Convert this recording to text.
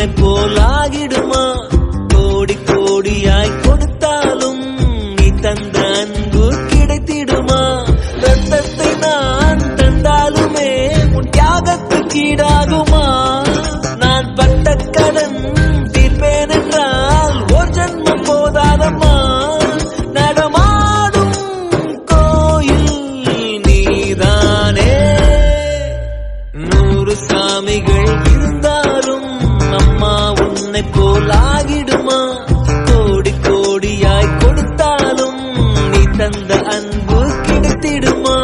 உன்னை போலாகிடுமா? கோடி கோடியாய் கொடுத்தாலும் நீ தந்த அன்பு கிடைத்திடுமா? ரத்தத்தை நான் தந்தாலுமே உன் தியாகத்துக்கு ஈடாகுமா? நான் பட்ட கடன் தீர்ப்பேன் என்றால் ஒரு ஜன்மம் போதாதம்மா? நடமாடும் கோயில் நீதானே. நூறு சாமிகள் உன்னை போலாகிடுமா கோடி கோடியாய் கொடுத்தாலும் நீ தந்த அன்பு கிடைத்திடுமா